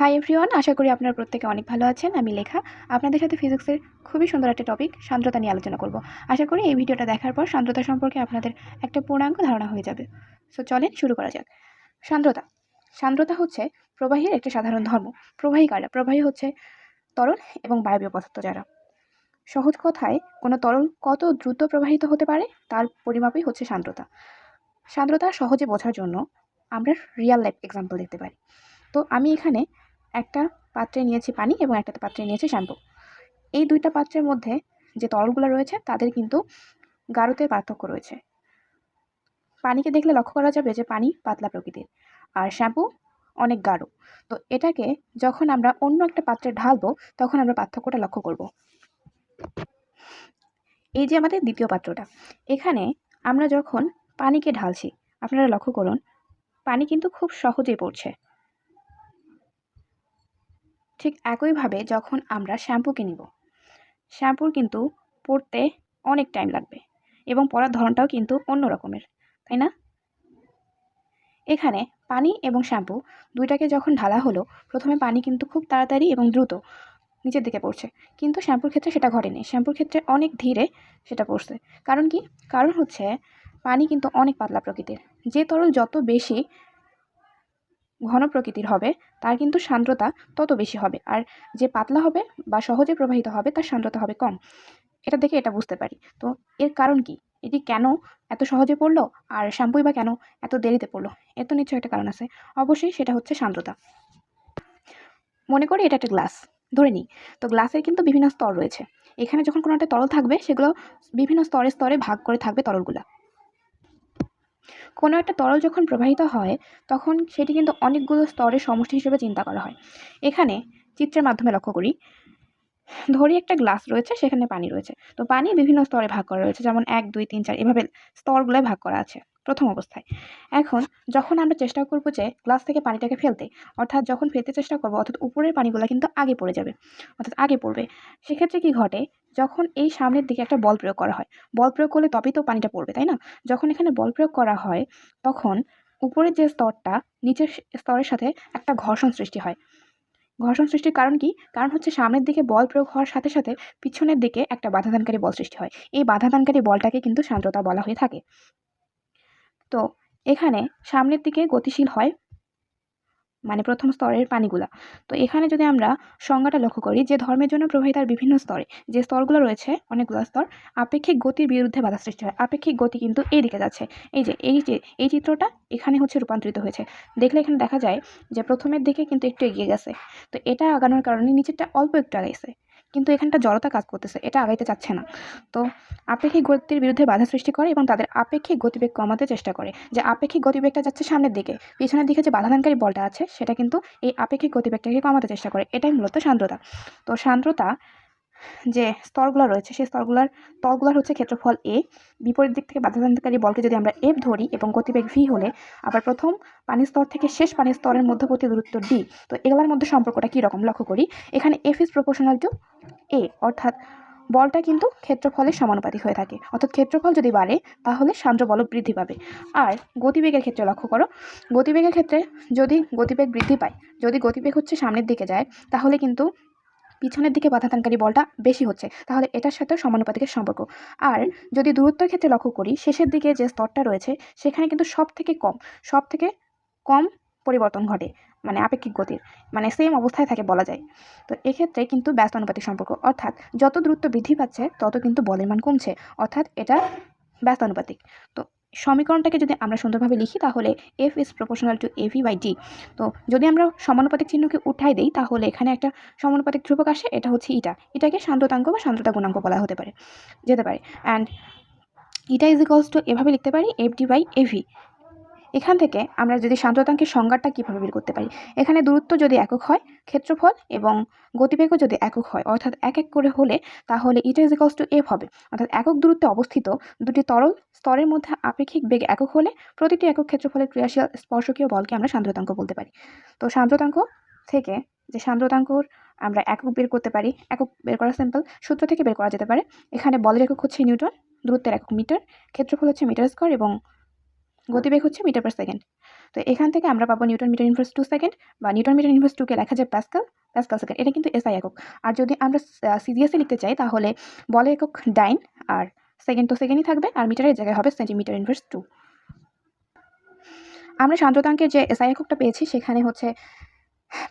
Hi everyone আশা করি আপনারা প্রত্যেকে অনেক ভালো আছেন। আমি লেখা। আপনাদের সাথে ফিজিক্সের খুবই সুন্দর একটা টপিক সান্দ্রতা নিয়ে আলোচনা করব। আশা করি এই ভিডিওটা দেখার পর সান্দ্রতা সম্পর্কে আপনাদের একটা পূর্ণাঙ্গ ধারণা হয়ে যাবে। সো চলেন শুরু করা যাক। সান্দ্রতা। সান্দ্রতা হচ্ছে প্রবাহীর একটা সাধারণ ধর্ম। প্রবাহী কারা? প্রবাহী হচ্ছে তরল এবং বায়বীয় পদার্থ যারা। সহজ কথায়, কোনো তরল কত দ্রুত প্রবাহিত হতে পারে, তার পরিমাপই হচ্ছে সান্দ্রতা। সান্দ্রতা সহজে বোঝার জন্য আমরা রিয়াল লাইফ এক্সাম্পল দেখতে পারি। তো আমি এখানে একটা পাত্রে নিয়েছি পানি এবং একটা পাত্রে নিয়েছি শ্যাম্পু। এই দুইটা পাত্রের মধ্যে যে তরলগুলো রয়েছে, তাদের কিন্তু গাঢ়তের পার্থক্য রয়েছে। পানিকে দেখলে লক্ষ্য করা যাবে যে পানি পাতলা প্রকৃতির, আর শ্যাম্পু অনেক গাঢ়। তো এটাকে যখন আমরা অন্য একটা পাত্রে ঢালবো, তখন আমরা পার্থক্যটা লক্ষ্য করব। এই যে আমাদের দ্বিতীয় পাত্রটা, এখানে আমরা যখন পানিকে ঢালছি, আপনারা লক্ষ্য করুন, পানি কিন্তু খুব সহজেই পড়ছে। ঠিক একইভাবে যখন আমরা শ্যাম্পু নিব। শ্যাম্পুর কিন্তু পড়তে অনেক টাইম লাগবে এবং পরার ধরনটাও কিন্তু অন্য রকমের, তাই না? এখানে পানি এবং শ্যাম্পু দুইটাকে যখন ঢালা হলো, প্রথমে পানি কিন্তু খুব তাড়াতাড়ি এবং দ্রুত নিচের দিকে পড়ছে। কিন্তু শ্যাম্পুর ক্ষেত্রে সেটা ঘটেনি। শ্যাম্পুর ক্ষেত্রে অনেক ধীরে সেটা পড়ছে। কারণ কি? কারণ হচ্ছে পানি কিন্তু অনেক পাতলা প্রকৃতির। যে তরল যত বেশি ঘন প্রকৃতির হবে, তার কিন্তু সান্দ্রতা তত বেশি হবে। আর যে পাতলা হবে বা সহজে প্রবাহিত হবে, তার সান্দ্রতা হবে কম। এটা দেখে এটা বুঝতে পারি। তো এর কারণ কি? এটি কেন এত সহজে পড়ল? আর শ্যাম্পুই বা কেন এত দেরিতে পড়ল? এর তো নিশ্চয়ই একটা কারণ আছে। অবশ্যই সেটা হচ্ছে সান্দ্রতা। মনে করি এটা একটা গ্লাস। ধরে নিই। তো গ্লাসের কিন্তু বিভিন্ন স্তর রয়েছে। এখানে যখন কোনো একটা তরল থাকবে, সেগুলো বিভিন্ন স্তরে স্তরে ভাগ করে থাকবে তরলগুলা। কোনো একটা তরল যখন প্রবাহিত হয়, তখন সেটি কিন্তু অনেকগুলো স্তরের সমষ্টি হিসেবে চিন্তা করা হয়। এখানে চিত্রের মাধ্যমে লক্ষ্য করি। ধরি একটা গ্লাস রয়েছে, সেখানে পানি রয়েছে। তো পানি বিভিন্ন স্তরে ভাগ করা রয়েছে, যেমন এক, দুই, তিন, চার, এভাবে স্তরগুলোয় ভাগ করা আছে প্রথম অবস্থায়। এখন যখন আমরা চেষ্টা করব যে গ্লাস থেকে পানিটাকে ফেলতে, অর্থাৎ যখন ফেলতে চেষ্টা করব, অর্থাৎ উপরের পানিগুলো কিন্তু আগে পড়ে যাবে, অর্থাৎ আগে পড়বে, সেক্ষেত্রে কি ঘটে? যখন এই সামনের দিকে একটা বল প্রয়োগ করা হয়, বল প্রয়োগ করলে তবেই তো পানিটা পড়বে, তাই না? যখন এখানে বল প্রয়োগ করা হয়, তখন উপরের যে স্তরটা, নিচের স্তরের সাথে একটা ঘর্ষণ সৃষ্টি হয়। ঘর্ষণ সৃষ্টির কারণ কি? কারণ হচ্ছে সামনের দিকে বল প্রয়োগ হওয়ার সাথে সাথে পিছনের দিকে একটা বাধাদানকারী বল সৃষ্টি হয়। এই বাধাদানকারী বলটাকে কিন্তু সান্দ্রতা বলা হয়ে থাকে। তো এখানে সামনের দিকে গতিশীল হয় মানে প্রথম স্তরের পানিগুলা। তো এখানে যদি আমরা সংজ্ঞাটা লক্ষ্য করি যে ধর্মের জন্য প্রবাহিত আর বিভিন্ন স্তরে যে স্তরগুলো রয়েছে, অনেকগুলো স্তর, আপেক্ষিক গতির বিরুদ্ধে বাধা সৃষ্টি হয়। আপেক্ষিক গতি কিন্তু এই দিকে যাচ্ছে। এই যে এই যে, এই চিত্রটা এখানে হচ্ছে রূপান্তরিত হয়েছে। দেখলে এখানে দেখা যায় যে প্রথমের দিকে কিন্তু একটু এগিয়ে গেছে। তো এটা আগানোর কারণে নিচেরটা অল্প একটু আগাইছে। কিন্তু এখানটা জড়তা কাজ করতেছে, এটা আগাইতে চাচ্ছে না। তো আপেক্ষিক গতির বিরুদ্ধে বাধা সৃষ্টি করে এবং তাদের আপেক্ষিক গতিবেগ কমাতে চেষ্টা করে। যে আপেক্ষিক গতিবেগটা যাচ্ছে সামনের দিকে, পিছনের দিকে যে বাধাদানকারী বলটা আছে, সেটা কিন্তু এই আপেক্ষিক গতিবেগটাকে কমাতে চেষ্টা করে। এটাই মূলত সান্দ্রতা। তো সান্দ্রতা যে স্তরগুলো রয়েছে, সেই স্তরগুলোর তলগুলোর হচ্ছে ক্ষেত্রফল এ বিপরীত দিক থেকে বাধাদানকারী বলকে যদি আমরা এফ ধরি এবং গতিবেগ ভি হলে, আবার প্রথম পানির স্তর থেকে শেষ পানির স্তরের মধ্যবর্তী দূরত্ব ডি তো এগুলোর মধ্যে সম্পর্কটা কীরকম? লক্ষ্য করি। এখানে F is proportional to A, অর্থাৎ বলটা কিন্তু ক্ষেত্রফলের সমানুপাতিক হয়ে থাকে। অর্থাৎ ক্ষেত্রফল যদি বাড়ে, তাহলে সান্দ্র বল বৃদ্ধি পাবে। আর গতিবেগের ক্ষেত্রে লক্ষ্য করো, গতিবেগের ক্ষেত্রে যদি গতিবেগ বৃদ্ধি পায়, যদি গতিবেগ হচ্ছে সামনের দিকে যায়, তাহলে কিন্তু পিছনের দিকে বাধাদানকারী বলটা বেশি হচ্ছে। তাহলে এটার সাথে সমানুপাতিকের সম্পর্ক। আর যদি দূরত্বের ক্ষেত্রে লক্ষ্য করি, শেষের দিকে যে স্তরটা রয়েছে, সেখানে কিন্তু সব থেকে কম সব থেকে কম পরিবর্তন ঘটে। মানে আপেক্ষিক গতির মানে সেম অবস্থায় থাকে বলা যায়। তো এক্ষেত্রে কিন্তু ব্যস্ত অনুপাতিক সম্পর্ক, অর্থাৎ যত দ্রুত বৃদ্ধি পাচ্ছে, তত কিন্তু বলের মান কমছে, অর্থাৎ এটা ব্যস্ত অনুপাতিক তো সমীকরণটাকে যদি আমরা সুন্দরভাবে লিখি, তাহলে F is proportional to AV by D তো যদি আমরা সমানুপাতিক চিহ্নকে উঠাই দিই, তাহলে এখানে একটা সমানুপাতিক ধ্রুবক আসে, এটা হচ্ছে ইটা এটাকে সান্দ্রতাঙ্ক বা সান্দ্রতা গুণাঙ্ক বলা হতে পারে, যেতে পারে। And eta is equals to এভাবে লিখতে পারি এফ ডি বাই এভি এখান থেকে আমরা যদি সান্দ্রতাঙ্কের সংজ্ঞাটা কীভাবে বের করতে পারি? এখানে দূরত্ব যদি একক হয়, ক্ষেত্রফল এবং গতিবেগও যদি একক হয়, অর্থাৎ এক এক করে হলে তাহলে ইটা ইজ ইকলস টু এফ হবে। অর্থাৎ একক দূরত্বে অবস্থিত দুটি তরল স্তরের মধ্যে আপেক্ষিক বেগ একক হলে প্রতিটি একক ক্ষেত্রফলের ক্রিয়াশীল স্পর্শকীয় বলকে আমরা সান্দ্রতাঙ্ক বলতে পারি। তো সান্দ্রতাঙ্ক থেকে যে সান্দ্রতাঙ্কর আমরা একক বের করতে পারি, একক বের করা সিম্পল সূত্র থেকে বের করা যেতে পারে। এখানে বলের একক হচ্ছে নিউটন, দূরত্বের একক মিটার, ক্ষেত্রফল হচ্ছে মিটার স্কোয়ার এবং গতিবেগ হচ্ছে মিটার পার সেকেন্ড। তো এখান থেকে আমরা পাবো newton metre inverse two second বা নিউটন মিটার ইনভার্স টুকে লেখা যায় প্যাসকাল প্যাসকাল সেকেন্ড। এটা কিন্তু এসআই একক। আর যদি আমরা সিজিএসে লিখতে চাই, তাহলে বলে একক ডাইন আর সেকেন্ড তো সেকেন্ডই থাকবে, আর মিটারের জায়গায় হবে সেন্টিমিটার ইনভার্স টু। আমরা সান্দ্রতাঙ্কের যে এসআই এককটা পেয়েছি, সেখানে হচ্ছে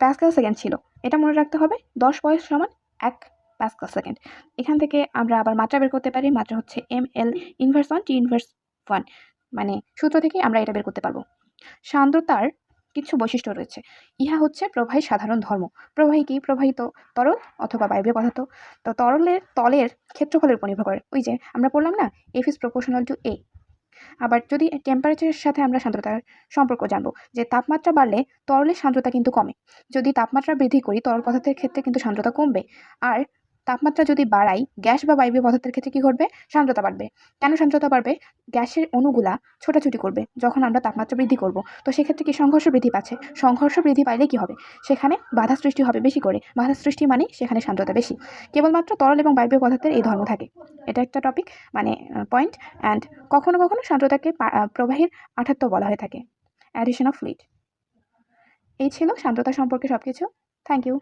প্যাসকাল সেকেন্ড ছিল। এটা মনে রাখতে হবে, দশ বয়স সমান এক প্যাসকাল সেকেন্ড। এখান থেকে আমরা আবার মাত্রা বের করতে পারি, মাত্রা হচ্ছে M L inverse one, T inverse one. মানে সূত্র থেকে আমরা এটা বের করতে পারব। সান্দ্রতার কিছু বৈশিষ্ট্য রয়েছে। ইহা হচ্ছে প্রবাহী সাধারণ ধর্ম। প্রবাহী কি? প্রবাহিত তরল অথবা বায়বীয় পদার্থ। তো তরলের, তলের ক্ষেত্রফলের উপর নির্ভর করে। ওই যে আমরা বললাম না F is proportional to A আবার যদি টেম্পারেচারের সাথে আমরা সান্দ্রতার সম্পর্ক জানব, যে তাপমাত্রা বাড়লে তরলের সান্দ্রতা কিন্তু কমে। যদি তাপমাত্রা বৃদ্ধি করি, তরল পদার্থের ক্ষেত্রে কিন্তু সান্দ্রতা কমবে। আর তাপমাত্রা যদি বাড়াই, গ্যাস বা বায়বীয় পদার্থের ক্ষেত্রে কী ঘটবে? সান্দ্রতা বাড়বে। কেন সান্দ্রতা বাড়বে? গ্যাসের অণুগুলা ছোটাছুটি করবে যখন আমরা তাপমাত্রা বৃদ্ধি করব। তো সেক্ষেত্রে কি সংঘর্ষ বৃদ্ধি পাচ্ছে? সংঘর্ষ বৃদ্ধি পাইলে কি হবে? সেখানে বাধা সৃষ্টি হবে বেশি করে। বাধা সৃষ্টি মানে সেখানে সান্দ্রতা বেশি। কেবলমাত্র তরল এবং বায়বীয় পদার্থের এই ধর্ম থাকে। এটা একটা টপিক মানে পয়েন্ট অ্যান্ড কখনো কখনো সান্দ্রতাকে প্রবাহের আঠাত্ব বলা হয়ে থাকে। অ্যাডিশন অফ ফ্লুইড এই ছিল সান্দ্রতা সম্পর্কে সব কিছু থ্যাংক ইউ